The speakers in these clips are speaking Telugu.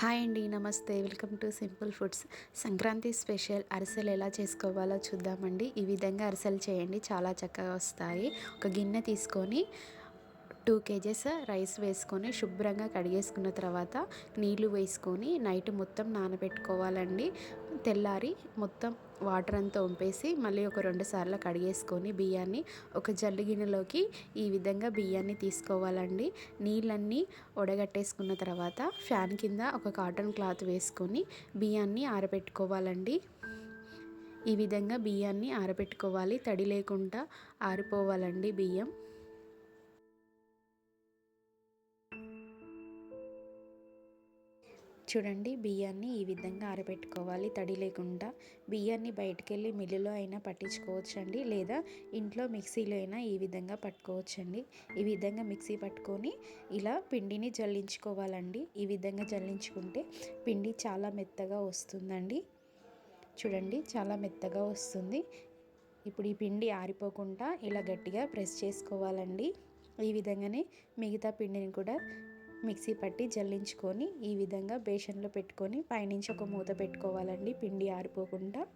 హాయ్ అండి నమస్తే. Welcome to Simple Foods. Sankranti special అరిసెలు ఎలా చేసుకోవాలో చూద్దామండి. ఈ విధంగా అరిసెలు చేయండి. చాలా చక్కగా వస్తాయి. ఒక గిన్నె తీసుకొని టూ కేజెస్ రైస్ వేసుకొని శుభ్రంగా కడిగేసుకున్న తర్వాత నీళ్ళు వేసుకొని నైట్ మొత్తం నానబెట్టుకోవాలండి. తెల్లారి మొత్తం వాటర్ అంతా ఉంపేసి మళ్ళీ ఒక రెండు సార్లు కడిగేసుకొని బియ్యాన్ని ఒక జల్లి గిన్నెలోకి ఈ విధంగా బియ్యాన్ని తీసుకోవాలండి. నీళ్ళన్నీ ఒడగట్టేసుకున్న తర్వాత ఫ్యాన్ కింద ఒక కాటన్ క్లాత్ వేసుకొని బియ్యాన్ని ఆరబెట్టుకోవాలండి. ఈ విధంగా బియ్యాన్ని ఆరబెట్టుకోవాలి. తడి లేకుండా ఆరిపోవాలండి బియ్యం. చూడండి బియ్యాన్ని ఈ విధంగా ఆరబెట్టుకోవాలి. తడి లేకుండా బియ్యాన్ని బయటకెళ్ళి మిల్లులో అయినా పట్టించుకోవచ్చండి. లేదా ఇంట్లో మిక్సీలో అయినా ఈ విధంగా పట్టుకోవచ్చండి. ఈ విధంగా మిక్సీ పట్టుకొని ఇలా పిండిని జల్లించుకోవాలండి. ఈ విధంగా జల్లించుకుంటే పిండి చాలా మెత్తగా వస్తుందండి. చూడండి చాలా మెత్తగా వస్తుంది. ఇప్పుడు ఈ పిండి ఆరిపోకుండా ఇలా గట్టిగా ప్రెస్ చేసుకోవాలండి. ఈ విధంగానే మిగతా పిండిని కూడా మిక్సీ పట్టి జల్లించుకొని ఈ విధంగా బేషన్లో పెట్టుకొని పైనుంచి ఒక మూత పెట్టుకోవాలండి. పిండి ఆరిపోకుండా.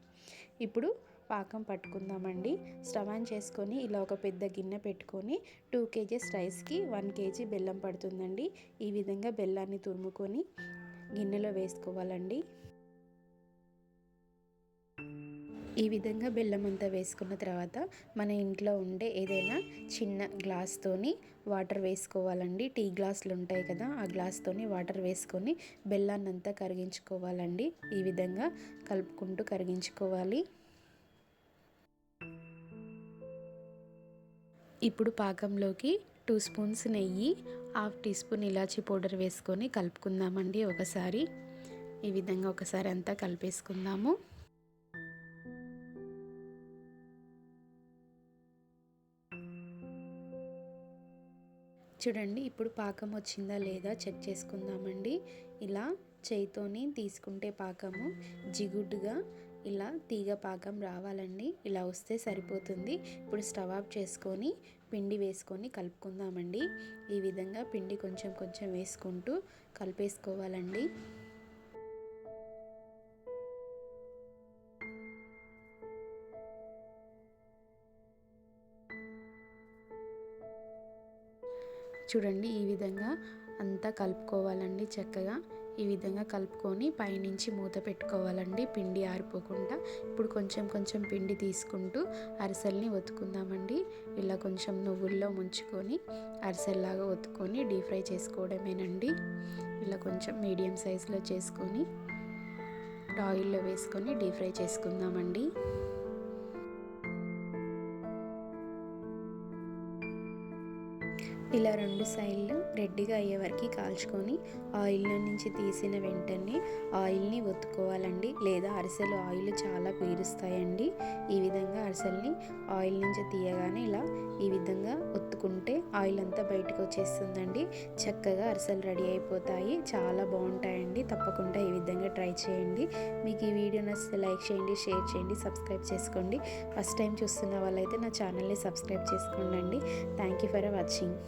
ఇప్పుడు పాకం పట్టుకుందామండి. స్టవ్ ఆన్ చేసుకొని ఇలా ఒక పెద్ద గిన్నె పెట్టుకొని టూ కేజీస్ రైస్కి వన్ కేజీ బెల్లం పడుతుందండి. ఈ విధంగా బెల్లాన్ని తురుముకొని గిన్నెలో వేసుకోవాలండి. ఈ విధంగా బెల్లం అంతా వేసుకున్న తర్వాత మన ఇంట్లో ఉండే ఏదైనా చిన్న గ్లాస్తోని వాటర్ వేసుకోవాలండి. టీ గ్లాసులు ఉంటాయి కదా ఆ గ్లాస్తోని వాటర్ వేసుకొని బెల్లాన్ని అంతా కరిగించుకోవాలండి. ఈ విధంగా కలుపుకుంటూ కరిగించుకోవాలి. ఇప్పుడు పాకంలోకి టూ స్పూన్స్ నెయ్యి హాఫ్ టీ స్పూన్ ఇలాచీ పౌడర్ వేసుకొని కలుపుకుందామండి ఒకసారి. ఈ విధంగా ఒకసారి అంతా కలిపేసుకుందాము. చూడండి ఇప్పుడు పాకం వచ్చిందా లేదా చెక్ చేసుకుందామండి. ఇలా చేయితోని తీసుకుంటే పాకము జిగుడ్డుగా ఇలా తీగ పాకం రావాలండి. ఇలా వస్తే సరిపోతుంది. ఇప్పుడు స్టవ్ ఆఫ్ చేసుకొని పిండి వేసుకొని కలుపుకుందామండి. ఈ విధంగా పిండి కొంచెం కొంచెం వేసుకుంటూ కలిపేసుకోవాలండి. చూడండి ఈ విధంగా అంతా కలుపుకోవాలండి చక్కగా. ఈ విధంగా కలుపుకొని పైనుంచి మూత పెట్టుకోవాలండి పిండి ఆరిపోకుండా. ఇప్పుడు కొంచెం కొంచెం పిండి తీసుకుంటూ అరిసెల్ని ఒత్తుకుందామండి. ఇలా కొంచెం నువ్వుల్లో ముంచుకొని అరిసెల్లాగా ఒత్తుకొని డీప్ ఫ్రై చేసుకోవడమేనండి. ఇలా కొంచెం మీడియం సైజులో చేసుకొని ఆయిల్లో వేసుకొని డీప్ ఫ్రై చేసుకుందామండి. ఇలా రెండు సైడ్లు రెడ్డిగా అయ్యే వరకు కాల్చుకొని ఆయిల్లో నుంచి తీసిన వెంటనే ఆయిల్ని ఒత్తుకోవాలండి. లేదా అరిసెలు ఆయిల్ చాలా పీరుస్తాయండి. ఈ విధంగా అరిసెల్ని ఆయిల్ నుంచి తీయగానే ఇలా ఈ విధంగా ఒత్తుకుంటే ఆయిల్ అంతా బయటకు వచ్చేస్తుందండి. చక్కగా అరిసెలు రెడీ అయిపోతాయి. చాలా బాగుంటాయండి. తప్పకుండా ఈ విధంగా ట్రై చేయండి. మీకు ఈ వీడియో నచ్చితే లైక్ చేయండి షేర్ చేయండి సబ్స్క్రైబ్ చేసుకోండి. ఫస్ట్ టైం చూస్తున్న వాళ్ళైతే నా ఛానల్ని సబ్స్క్రైబ్ చేసుకోండి. Thank you for watching.